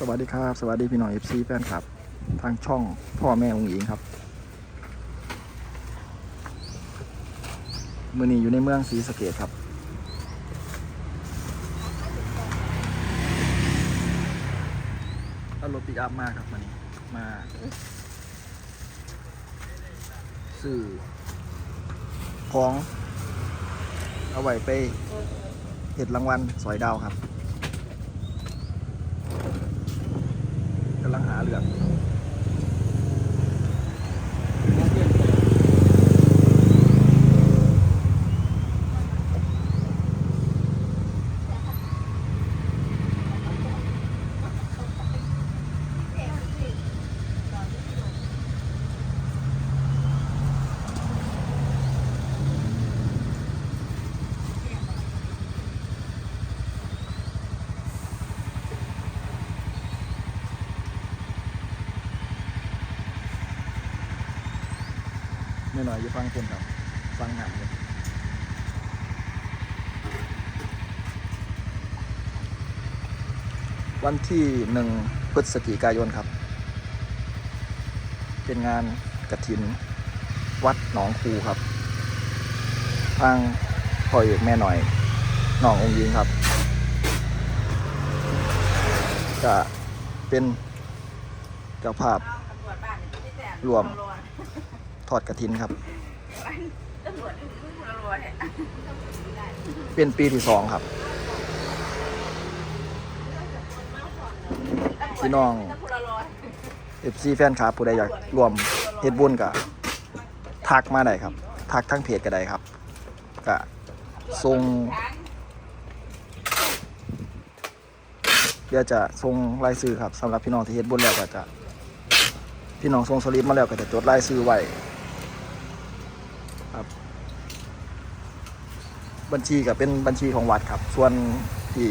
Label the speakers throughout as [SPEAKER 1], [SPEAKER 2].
[SPEAKER 1] สวัสดีครับ สวัสดีพี่น้องเอฟซีแฟนครับ ทางช่องพ่อแม่องค์หญิงครับมือนี้อยู่ในเมืองศรีสะเกดครับ รถปิกอัพมาครับมันนี้มาสื่อของเอาไว้ไปเห็ดรางวัลสอยดาวครับ กำลังหาเหลือง ไม่หน่อยอยู่ฟังคนครับฟังหนังเลยวันที่หนึ่งพฤศจิกายนครับ เป็นงานกระถิน วัดหนองคูครับ ทางพ่อเอกแม่หน่อยหนององค์ยิงครับจะเป็นเจ้าภาพรวม ทอดกระถินครับ
[SPEAKER 2] ตำรวจนี่คือคนรวยเนี่ย
[SPEAKER 1] เป็นปีที่สองครับ พี่น้อง
[SPEAKER 2] คนละร้อย
[SPEAKER 1] เอฟซีแฟนคลับผู้ใดอยากรวมเฮ็ดบุญกับทักมาได้ครับ ทักทั้งเพจก็ได้ครับก็ส่งเดี๋ยวจะส่งรายชื่อครับสำหรับพี่น้องที่เฮ็ดบุญแล้วก็จะพี่น้องส่งสลิปมาแล้วก็จะจดรายชื่อไว้ครับ บัญชีก็เป็นบัญชีของวัดครับ ส่วนที่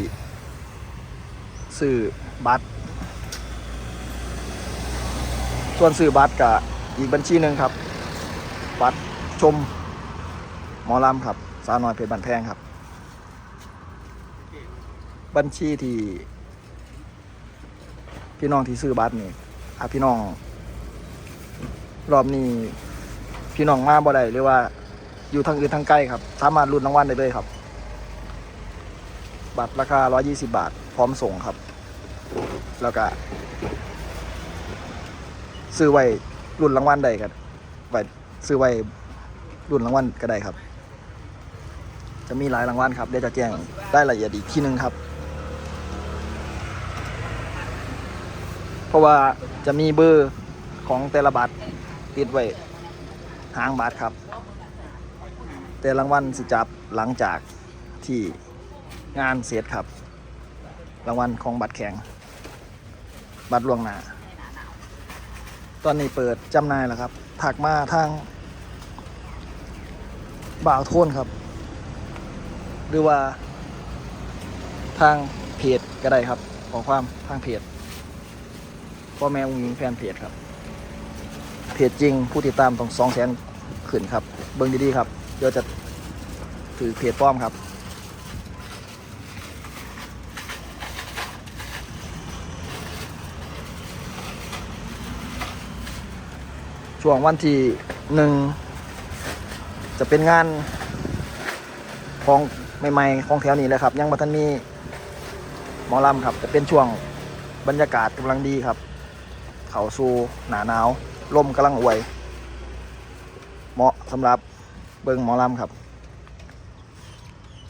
[SPEAKER 1] ซื้อบัตร ส่วนซื้อบัตรกับอีกบัญชีหนึ่งครับ บัตรชมหมอลำครับ สาวน้อยเพชรบันแพงครับ บัญชีที่ พี่น้องที่ซื้อบัตรนี่อะพี่น้อง รอบนี้พี่น้องมาบ่ได้หรือว่า อยู่ทางอื่นทางใกล้ครับ สามารถลุ้นรางวัลได้เลยครับ บัตรราคา 120 บาท พร้อมส่งครับ แล้วก็ซื้อไว้รุ่นรางวัลใดกันไว้ซื้อไว้รุ่นรางวัลก็ได้ครับ จะมีหลายรางวัลครับเดี๋ยวจะแจ้งได้ละเอียดอีกทีหนึงครับ เพราะว่าจะมีเบอร์ของแต่ละบัตรติดไว้หางบัตรครับ แต่รางวัลสิจับหลังจากที่งานเสร็จครับ รางวัลของบัตรแข่ง บัตรล่วงหน้า ตอนนี้เปิดจำหน่ายแล้วครับ ถักมาทางบ่าวโทนครับ หรือว่าทางเพจก็ได้ครับ ขอความทางเพจพ่อแม่อุ้งยิงแฟนเพจครับ เพจจริงผู้ติดตามต้องสองแสนขึ้นครับ เบิ่งดีๆครับ เดี๋ยวจะถือเพจปลอมครับ ช่วงวันที่หนึ่งจะเป็นงานของใหม่ๆของแถวนี้เลยครับ ยังบัทันมีหมอลำครับ จะเป็นช่วงบรรยากาศกำลังดีครับ เขาสูหนาหนาวลมกำลังอวย เหมาะสำหรับ เบิงหมอลำครับ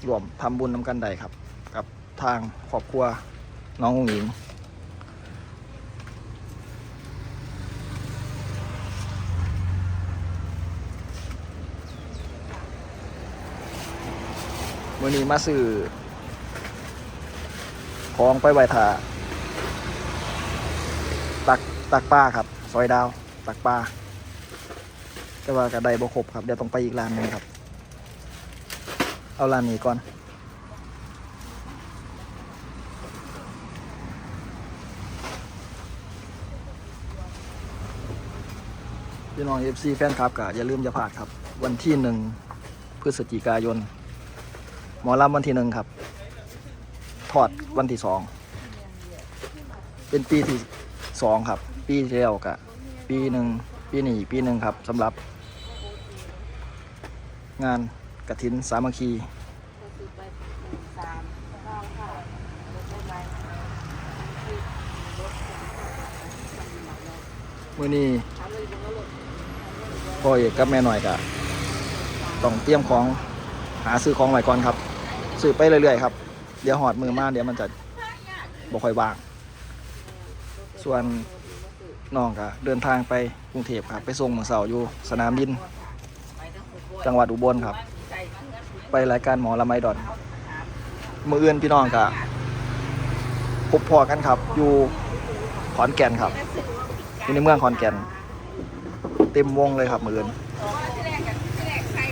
[SPEAKER 1] รวมทำบุญนำกันใดครับ กับทางครอบครัวน้ององหญิง มื่อนี้มาซื้อของไปไหวถาตักตักปลาครับ ซอยดาว ตักปลา แต่ว่ากระไดบ่ครบครับ เดี๋ยวต้องไปอีกร้านหนึงครับ เอาร้านนี้ก่อน พี่น้อง FC แฟนคลับก็อย่าลืมอย่าพลาดครับ วันที่หนึ่งพฤศจิกายน หมอลำวันที่หนึ่งครับทอดวันที่สอง เป็นปีที่สองครับ ปีที่แล้วกะปีหนึ่งปีนี้ปีหนึ่งครับสำหรับ งานกระถินสามัคคี
[SPEAKER 2] มื
[SPEAKER 1] อนี้
[SPEAKER 2] ถามเลยว่าหลด
[SPEAKER 1] พ่อเอกกับแม่หน่อยกะต้องเตรียมของหาซื้อของไว้ก่อนครับ ซื้อไปเรื่อยๆครับ เดี๋ยวหอดมือมาเดี๋ยวมันจะบ่ค่อยว่าง ส่วนน้องก็เดินทางไปกรุงเทพครับ ไปส่งมือเสาอยู่สนามบิน จังหวัดอุบลครับ ไปรายการหมอละไมดอนมืออื่นพี่น้องกะพบพอกันครับ อยู่ขอนแก่นครับอยู่ในเมืองขอนแก่น เต็มวงเลยครับมืออื่น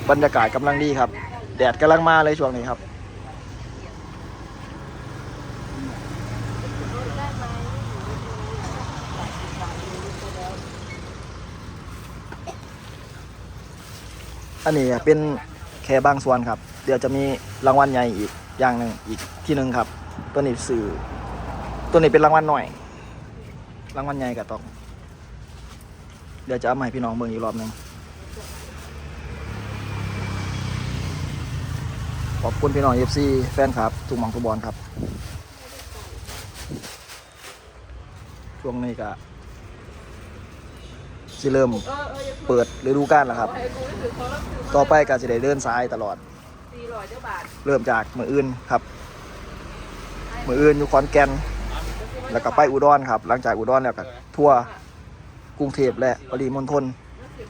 [SPEAKER 1] บรรยากาศกำลังดีครับ แดดกำลังมาเลยช่วงนี้ครับ อันนี้เป็นแค่บางส่วนครับ เดี๋ยวจะมีรางวัลใหญ่อีกอย่างหนึ่งอีกที่หนึ่งครับ ตัวนี้สื่อ ตัวนี้เป็นรางวัลหน่อย รางวัลใหญ่กับตองเดี๋ยวจะเอามาให้พี่น้องเบิ่งอีกรอบหนึ่งขอบคุณพี่น้องเอฟซีแฟนครับทุกมองทุกบอลครับ ช่วงนี้ก็ สิเริ่มเปิดฤดูกาลแล้วครับ ต่อไปก็จะได้เดินสายตลอด
[SPEAKER 2] เริ่
[SPEAKER 1] มจากมืออื่นครับ มืออื่นอยู่ขอนแก่นแล้วก็ไปอุดรครับ หลังจากอุดรแล้วก็ทั่วกรุงเทพและปริมณฑล
[SPEAKER 2] นั่นคือ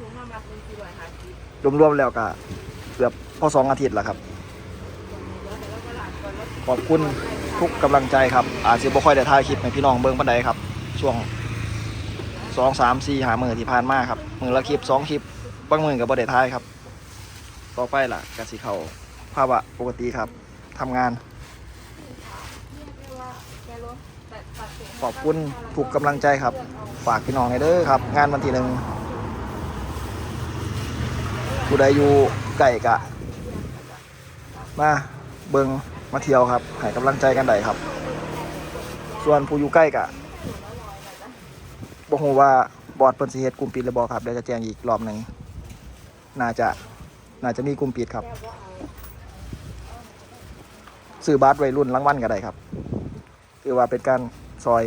[SPEAKER 2] ทุ่งมร
[SPEAKER 1] วมๆแล้วก็เกือบพอสองอาทิตย์แล้วครับ ขอบคุณทุกกำลังใจครับ อาจจะบ่ค่อยได้ถ่ายคลิปให้พี่น้องเบิ่งปานใดครับ ช่วง สองสามสี่หามือที่ผ่านมาครับมือละคลิปสองคลิปบางมือกับบ่ได้ถ่ายครับ ต่อไปล่ะกสิเขาภาวะปกติครับทำงาน ขอบคุณทุกกำลังใจครับ ฝากพี่น้องให้เด้อครับ งานวันที่หนึ่งผู้ใดอยู่ใกล้กะ มาเบิงมาเที่ยวครับให้กำลังใจกันได้ครับ ส่วนผู้อยู่ใกล้กะ บอกว่าบอร์ดเปิดสิเฮ็ดกลุ่มปิดหรือบ่ครับเดี๋ยวจะแจ้งอีกรอบหนึ่งน่าจะน่าจะมีกลุ่มปิดครับซื้อบัตรไว้รุ่นรางวัลก็ได้ครับถือว่าเป็นการซอย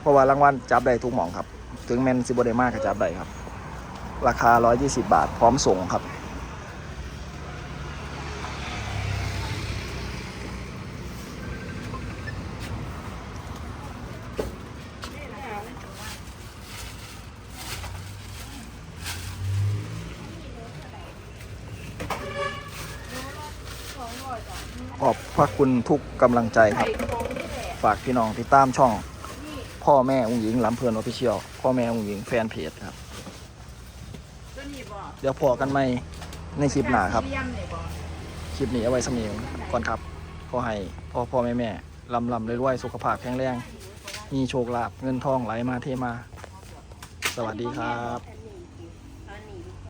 [SPEAKER 1] เพราะว่ารางวัลจับได้ทุกหม่องครับ ถึงแมนซิบได้มากก็จับได้ครับ ราคา 120 บาทพร้อมส่งครับ ขอบพระคุณทุกกำลังใจครับ ฝากพี่น้องติดตามช่อง พ่อแม่องหญิงลำเพลินออฟฟิเชียลพ่อแม่องหญิงแฟนเพจครับ เดี๋ยวพอกันไหมในคลิปหน้าครั
[SPEAKER 2] บ
[SPEAKER 1] คลิปนี้เอาไว้สมีก่อนครับขอให้พ่อพ่อแม่แม่ลำลำรวยๆสุขภาพแข็งแรง มีโชคลาภเงินทองไหลมาเทมา สวัสดีครับ